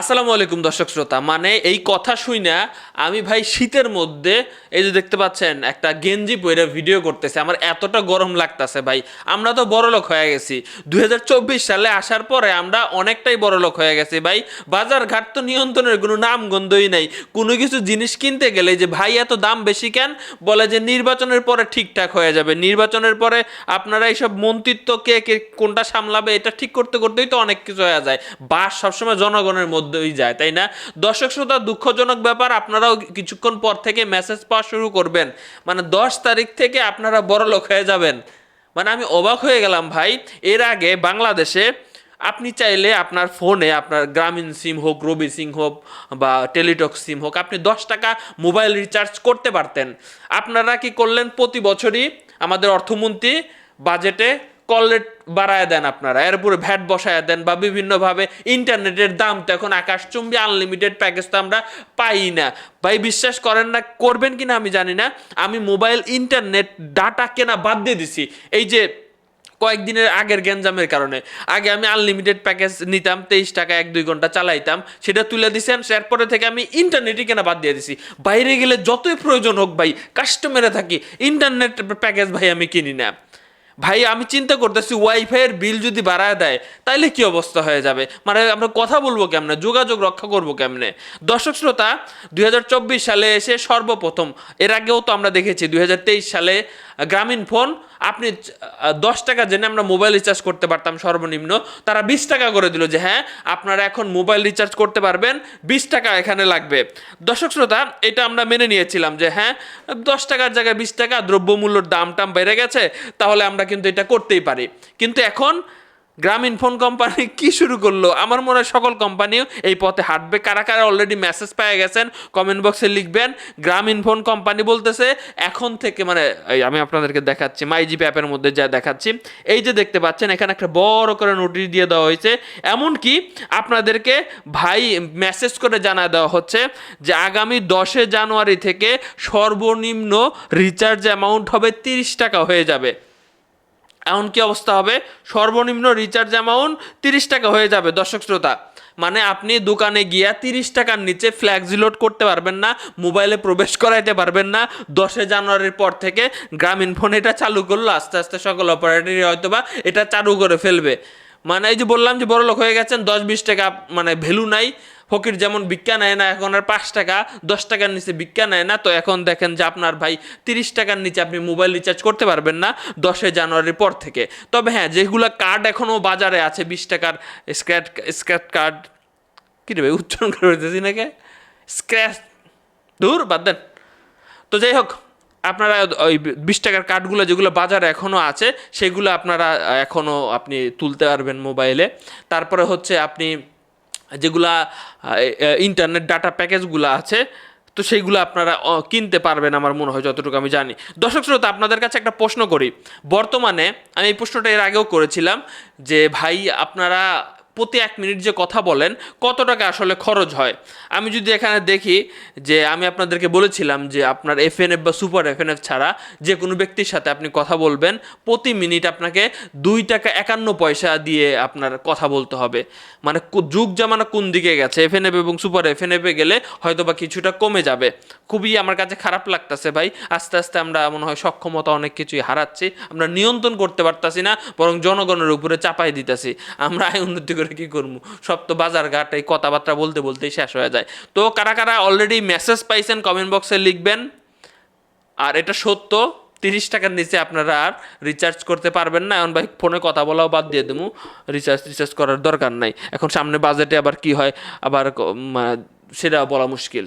আসসালামু আলাইকুম দর্শক শ্রোতা। মানে এই কথা শুই না, আমি ভাই শীতের মধ্যে এই যে দেখতে পাচ্ছেন, একটা গেঞ্জি পরে ভিডিও করতেছে। আমার এতটা গরম লাগতেছে ভাই। আমরা তো বড়লোক হয়ে গেছি। দুই হাজার চব্বিশ সালে আসার পরে আমরা অনেকটাই বড়লোক হয়ে গেছি ভাই। বাজার ঘাট তো নিয়ন্ত্রণের কোনো নাম গন্ধই নাই। কোনো কিছু জিনিস কিনতে গেলে যে ভাই এত দাম বেশি কেন? বলে যে নির্বাচনের পরে ঠিকঠাক হয়ে যাবে। নির্বাচনের পরে আপনারা এইসব মন্ত্রিত্ব কে কে কোনটা সামলাবে, এটা ঠিক করতে, করতেই তো অনেক কিছু হয়ে যায়। বাস সবসময় জনগণের মধ্যেই যায়, তাই না? দর্শক শ্রোতা, দুঃখজনক ব্যাপার, আপনারাও কিছুক্ষণ পর থেকে মেসেজ পাওয়া শুরু করবেন। মানে দশ তারিখ থেকে আপনারা বড় লোক হয়ে যাবেন। মানে আমি অবাক হয়ে গেলাম ভাই, এর আগে বাংলাদেশে আপনি চাইলে আপনার ফোনে আপনার গ্রামীণ সিম হোক, রবি সিম হোক বা টেলিটক সিম হোক, আপনি দশ টাকা মোবাইল রিচার্জ করতে পারতেন। আপনারা কি করলেন? প্রতি বছরই আমাদের অর্থমন্ত্রী বাজেটে কল রেট বাড়ায় দেন আপনারা। এর উপরে ভ্যাট বসায় দেন বা বিভিন্নভাবে ইন্টারনেটের দাম তো এখন আকাশচুম্বী আনলিমিটেড প্যাকেজ তো আমরা পাই না। ভাই, বিশ্বাস করেন না, করবেন কিনা আমি জানি না। আমি মোবাইল, ইন্টারনেট, ডাটা কেনা বাদ দিয়ে দিছি। এই যে কয়েকদিনের আগের গ্যাঞ্জামের কারণে। আগে আমি আনলিমিটেড প্যাকেজ নিতাম, তেইশ টাকা এক দুই ঘণ্টা চালাইতাম, সেটা তুলে দিছেন, এরপরে থেকে আমি ইন্টারনেটই কেনা বাদ দিয়ে দিছি। বাইরে গেলে যতই প্রয়োজন হোক ভাই কাস্টমারে থাকি, ইন্টারনেট প্যাকেজ ভাই আমি কিনি না। ভাই, আমি চিন্তা করতেছি ওয়াইফাইয়ের বিল যদি বাড়ায় দেয়, তাইলে কি অবস্থা হয়ে যাবে? মানে আমরা কথা বলব কেমনে? যোগাযোগ রক্ষা করব কেমনে? দর্শক শ্রোতা, দুই হাজার চব্বিশ সালে এসে সর্বপ্রথম, এর আগেও তো আমরা দেখেছি, দুই হাজার তেইশ সালে গ্রামীণ ফোন আপনি দশ টাকা জেনে আমরা মোবাইল রিচার্জ করতে পারতাম সর্বনিম্ন, তারা বিশ টাকা করে দিল যে হ্যাঁ আপনারা এখন মোবাইল রিচার্জ করতে পারবেন, বিশ টাকা এখানে লাগবে। দর্শক শ্রোতা, এটা আমরা মেনে নিয়েছিলাম যে হ্যাঁ দশ টাকার জায়গায় বিশ টাকা, দ্রব্যমূল্যর দাম টাম বেড়ে গেছে, তাহলে আমরা কিন্তু এটা করতেই পারি। কিন্তু এখন গ্রামীণ ফোন কোম্পানি কি শুরু করল? আমার মনে হয় সকল কোম্পানিও এই পথে হাঁটবে। কারা কারা অলরেডি মেসেজ পেয়ে গেছেন কমেন্ট বক্সে লিখবেন। গ্রামীণ ফোন কোম্পানি বলতেছে, এখন থেকে মানে আমি আপনাদেরকে দেখাচ্ছি মাইজিপি অ্যাপের মধ্যে যা দেখাচ্ছি, এই যে দেখতে পাচ্ছেন, এখানে একটা বড় করে নোটিশ দিয়ে দেওয়া হয়েছে। এমনকি আপনাদেরকে ভাই মেসেজ করে জানা দেওয়া হচ্ছে যে, আগামী দশে জানুয়ারি থেকে সর্বনিম্ন রিচার্জ অ্যামাউন্ট হবে তিরিশ টাকা হয়ে যাবে। এমন কি অবস্থা হবে? সর্বনিম্ন রিচার্জ অ্যামাউন্ট তিরিশ টাকা হয়ে যাবে, দর্শক শ্রোতা। মানে আপনি দোকানে গিয়া তিরিশ টাকার নিচে ফ্ল্যাক্সি লোড করতে পারবেন না মোবাইলে প্রবেশ করাইতে পারবেন না। দশে জানুয়ারির পর থেকে গ্রামীণ ফোন এটা চালু করল, আস্তে আস্তে সকল অপারেটরই হয়তো বা এটা চালু করে ফেলবে। মানে এই যে বললাম যে বড় লোক হয়ে গেছেন, দশ বিশ টাকা মানে ভ্যালু নাই। ফকির যেমন বিজ্ঞা নেয় না, এখন আর পাঁচ টাকা, দশ টাকার নিচে বিজ্ঞা নেয় না, তো এখন দেখেন যে আপনার ভাই তিরিশ টাকার নিচে আপনি মোবাইল রিচার্জ করতে পারবেন না দশই জানুয়ারির পর থেকে। তবে হ্যাঁ যেগুলো কার্ড এখনও বাজারে আছে, বিশ টাকার স্ক্র্যাচ স্ক্র্যাচ কার্ড কী রে ভাই, উচ্চারণ করে নাকি? স্ক্র্যাচ দূর বাদ দেন। তো যাই হোক, আপনারা ওই বিশ টাকার কার্ডগুলো যেগুলো বাজারে এখনও আছে, সেগুলো আপনারা এখনও আপনি তুলতে পারবেন মোবাইলে। তারপরে হচ্ছে আপনি যেগুলা ইন্টারনেট ডাটা প্যাকেজগুলো আছে, তো সেইগুলো আপনারা কিনতে পারবেন আমার মনে হয়, যতটুকু আমি জানি। দর্শক শ্রোতা, আপনাদের কাছে একটা প্রশ্ন করি। বর্তমানে, আমি এই প্রশ্নটা এর আগেও করেছিলাম যে, ভাই, আপনারা প্রতি এক মিনিট যে কথা বলেন, কত টাকা আসলে খরচ হয়? আমি যদি এখানে দেখি যে আমি আপনাদেরকে বলেছিলাম যে আপনার এফএনএফ বা সুপার এফএনএফ ছাড়া যে কোনো ব্যক্তির সাথে আপনি কথা বলবেন, প্রতি মিনিট আপনাকে দুই টাকা একান্ন পয়সা দিয়ে আপনার কথা বলতে হবে। মানে যুগ জামানা কোন দিকে গেছে? এফএনএফ এবং সুপার এফএনএফে গেলে হয়তো বা কিছুটা কমে যাবে। খুবই আমার কাছে খারাপ লাগতেছে ভাই। আস্তে আস্তে আমরা মনে হয় সক্ষমতা অনেক কিছুই হারাচ্ছি। আমরা নিয়ন্ত্রণ করতে পারতাছি না, বরং জনগণের উপরে চাপাই দিতেছি। আমরা আয় উন্নতি করে কি করব? সব তো বাজার ঘাট, এই কথাবার্তা বলতে বলতেই শেষ হয়ে যায়। তো কারা কারা অলরেডি মেসেজ পাইছেন কমেন্ট বক্সে লিখবেন। আর এটা সত্য, তিরিশ টাকার নিচে আপনারা আর রিচার্জ করতে পারবেন না। এমন ভাই ফোনে কথা বলাও বাদ দিয়ে দেবো রিচার্জ রিচার্জ করার দরকার নাই। এখন সামনে বাজেটে আবার কি হয়? আবার সেটা বলা মুশকিল।